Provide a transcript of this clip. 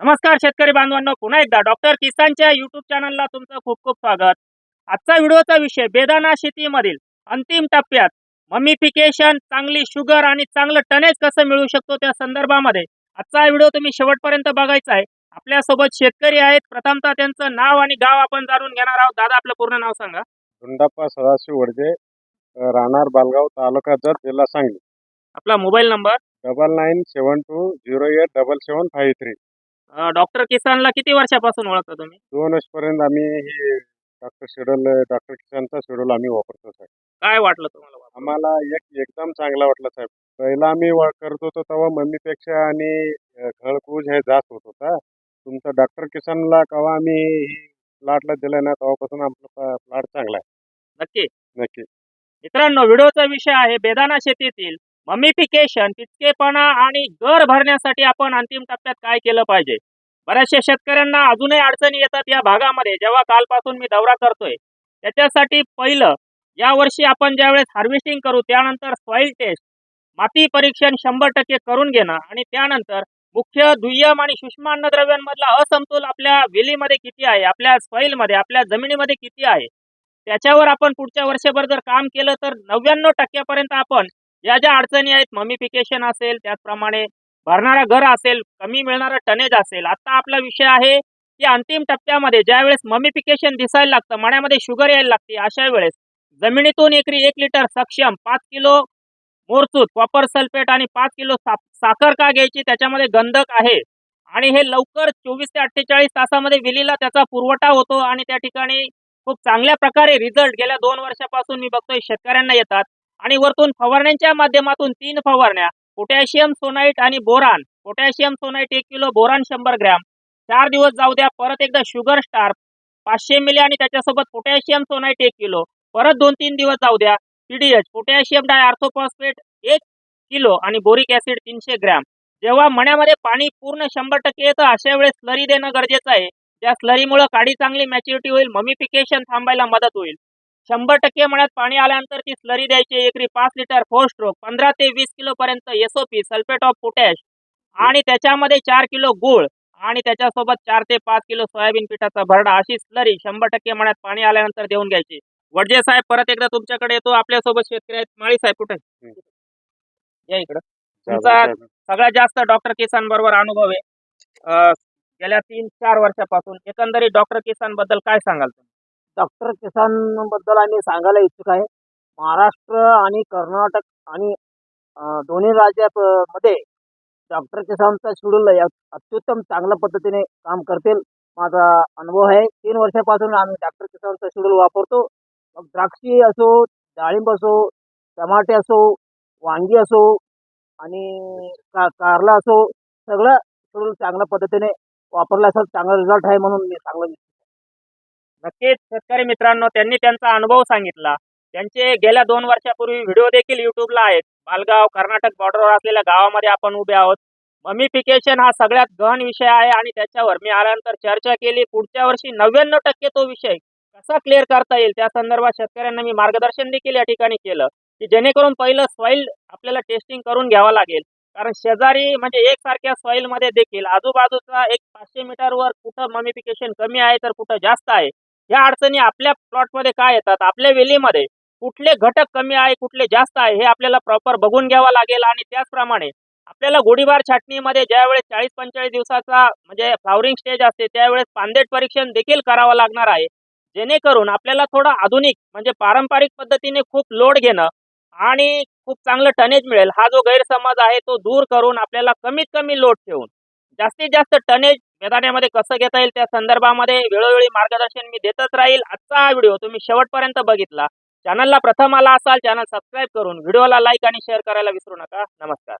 नमस्कार शेतकरी बांधवांनो पुन्हा एकदा डॉक्टर किसानच्या युट्यूब चॅनलला तुमचं खूप खूप स्वागत. आजचा व्हिडिओचा विषय बेदाना शेतीमधील अंतिम टप्प्यात ममिफिकेशन चांगली शुगर आणि चांगलं टनेज कसं मिळू शकतो त्या संदर्भामध्ये आजचा व्हिडिओ तुम्ही शेवटपर्यंत बघायचा आहे. आपल्यासोबत शेतकरी आहेत. प्रथमतः त्यांचं नाव आणि गाव आपण जाणून घेणार आहोत. दादा आपलं पूर्ण नाव सांगा. गुंडाप्पा सदाशिव वडजे राहणार बालगाव तालुका जत जिल्हा सांगली. आपला mobile number? Double nine seven two zero eight double seven five three. Doctor किसानला किती वर्षापासून ओळखता तुम्ही? दोन वर्षपर्यंत आम्ही हे डॉक्टर शेड्यूल डॉक्टर किसानचा शेड्यूल आम्ही वापरतो साहेब. काय वाटलं तुम्हाला आम्हाला एक एकदम चांगला वाटला साहेब. पहिला आम्ही वा- करत होतो तेव्हा मम्मीपेक्षा आणि अ, घळकूज हे जास्त होत होता. तुमचा डॉक्टर किसानला केव्हा आम्ही प्लॉटला दिलं ना तेव्हापासून आपला प्लॉट चांगला आहे. नक्की. नक्की. मित्रांनो व्हिडिओचा विषय आहे बेदाना शेतीतील ममिफिकेशन तितकेपणा आणि गर भरण्यासाठी आपण अंतिम टप्प्यात काय केलं पाहिजे? बऱ्याचशा शेतकऱ्यांना अजूनही अडचणी येतात या भागामध्ये जेव्हा कालपासून मी दौरा करतोय. त्याच्यासाठी पहिलं या वर्षी आपण ज्यावेळेस हार्वेस्टिंग करू त्यानंतर सॉइल टेस्ट माती परीक्षण शंभर टक्के करून घेणं आणि त्यानंतर मुख्य दुय्यम आणि सूक्ष्म अन्नद्रव्यांमधला असमतोल आपल्या वेलीमध्ये किती आहे आपल्या सॉईलमध्ये आपल्या जमिनीमध्ये किती आहे? त्याच्यावर आपण पुढच्या वर्षभर जर काम केलं तर नव्याण्णव टक्क्यापर्यंत आपण या ज्या अडचणी आहेत ममिफिकेशन असेल त्याचप्रमाणे भरणारा घर असेल कमी मिळणारा टनेज असेल आता आपला विषय आहे की अंतिम टप्प्यामध्ये ज्या वेळेस ममिफिकेशन दिसायला लागतं मण्यामध्ये शुगर यायला लागते अशा वेळेस जमिनीतून एकरी एक लिटर सक्षम पाच किलो मोरचूत कॉपर सल्फेट आणि पाच किलो साखर का घ्यायची त्याच्यामध्ये गंधक आहे. आणि हे लवकर चोवीस ते अठ्ठेचाळीस तासामध्ये विलीला त्याचा पुरवठा होतो आणि त्या ठिकाणी खूप चांगल्या प्रकारे रिझल्ट गेल्या दोन वर्षापासून मी बघतोय शेतकऱ्यांना येतात. आणि वरतून फवारण्यांच्या माध्यमातून तीन फवारण्या पोटॅशियम सोनाईट आणि बोरान. पोटॅशियम सोनाईट एक किलो बोरान शंभर ग्रॅम. चार दिवस जाऊ द्या परत एकदा शुगर स्टार पाचशे मिली आणि त्याच्यासोबत पोटॅशियम सोनाईट एक किलो. परत दोन तीन दिवस जाऊ द्या पीडीएच पोटॅशियम डाय आर्थोफॉस्फेट एक किलो आणि बोरिक ऍसिड तीनशे ग्रॅम. जेव्हा मण्यामध्ये पाणी पूर्ण शंभर टक्के येतं अशा वेळेस स्लरी देणं गरजेचं आहे. त्या स्लरीमुळे काडी चांगली मॅच्युरिटी होईल ममिफिकेशन थांबायला मदत होईल. शंभर टक्के मण्यात पाणी आल्यानंतर ती स्लरी द्यायची. एकरी पाच लिटर फोर स्ट्रोक पंधरा ते वीस किलो पर्यंत एसओपी सल्फेट ऑफ पोटॅश आणि त्याच्यामध्ये चार किलो गुळ आणि त्याच्यासोबत चार ते पाच किलो सोयाबीन पिठाचा भरडा अशी स्लरी शंभर टक्के मण्यात पाणी आल्यानंतर देऊन घ्यायची. वडजे साहेब परत एकदा तुमच्याकडे येतो. आपल्यासोबत शेतकरी आहेत. माळी साहेब कुठे. या इकडं. तुमचा सगळ्यात जास्त डॉक्टर किसान बरोबर अनुभव आहे. गेल्या तीन चार वर्षापासून एकंदरीत डॉक्टर किसानबद्दल काय सांगाल तुम्ही? डॉक्टर किसानबद्दल आम्ही सांगायला इच्छुक आहे. महाराष्ट्र आणि कर्नाटक आणि दोन्ही राज्यात मध्ये डॉक्टर किसानचा शेड्यूल अत्युत्तम चांगल्या पद्धतीने काम करतील. माझा अनुभव आहे. तीन वर्षापासून आम्ही डॉक्टर किसानचा शेड्यूल वापरतो. मग द्राक्षी असो डाळिंब असो टमाटे असो वांगी असो आणि का कारला असो सगळं शेड्यूल चांगल्या पद्धतीने वापरलं चांगला रिझल्ट आहे म्हणून मी सांगलं नक्कीच शेतकरी मित्रांनो त्यांनी त्यांचा अनुभव सांगितला. त्यांचे गेल्या दोन वर्षापूर्वी व्हिडिओ देखील युट्यूबला आहेत. बालगाव कर्नाटक बॉर्डरवर असलेल्या गावामध्ये आपण उभे आहोत. ममिफिकेशन हा सगळ्यात गहन विषय आहे आणि त्याच्यावर मी आल्यानंतर चर्चा केली. पुढच्या वर्षी नव्याण्णव टक्के तो विषय कसा क्लिअर करता येईल त्या संदर्भात शेतकऱ्यांना मी मार्गदर्शन देखील या ठिकाणी केलं. की जेणेकरून पहिलं सॉईल आपल्याला टेस्टिंग करून घ्यावं लागेल. कारण शेजारी म्हणजे एकसारख्या सॉईल मध्ये देखील आजूबाजूचा एक पाचशे मीटरवर कुठं ममिफिकेशन कमी आहे तर कुठं जास्त आहे. या अडचणी आपल्या प्लॉटमध्ये काय येतात? आपल्या वेलीमध्ये कुठले घटक कमी आहे कुठले जास्त आहे हे आपल्याला प्रॉपर बघून घ्यावं लागेल. आणि त्याचप्रमाणे आपल्याला गोडीबार छाटणीमध्ये ज्यावेळेस चाळीस पंचेचाळीस दिवसाचा म्हणजे फ्लावरिंग स्टेज असते त्यावेळेस पांदेट परीक्षण देखील करावं लागणार आहे. जेणेकरून आपल्याला थोडं आधुनिक म्हणजे पारंपरिक पद्धतीने खूप लोड घेणं आणि खूप चांगलं टनेज मिळेल. हा जो गैरसमज आहे तो दूर करून आपल्याला कमीत कमी लोड ठेवून जास्तीत जास्त टनेज मैदानामध्ये कसं घेता येईल त्या संदर्भामध्ये वेळोवेळी मार्गदर्शन मी देतच राहील. आजचा हा व्हिडिओ तुम्ही शेवटपर्यंत बघितला. चॅनलला प्रथम आला असाल चॅनल सबस्क्राईब करून व्हिडिओला लाईक आणि शेअर करायला विसरू नका. नमस्कार.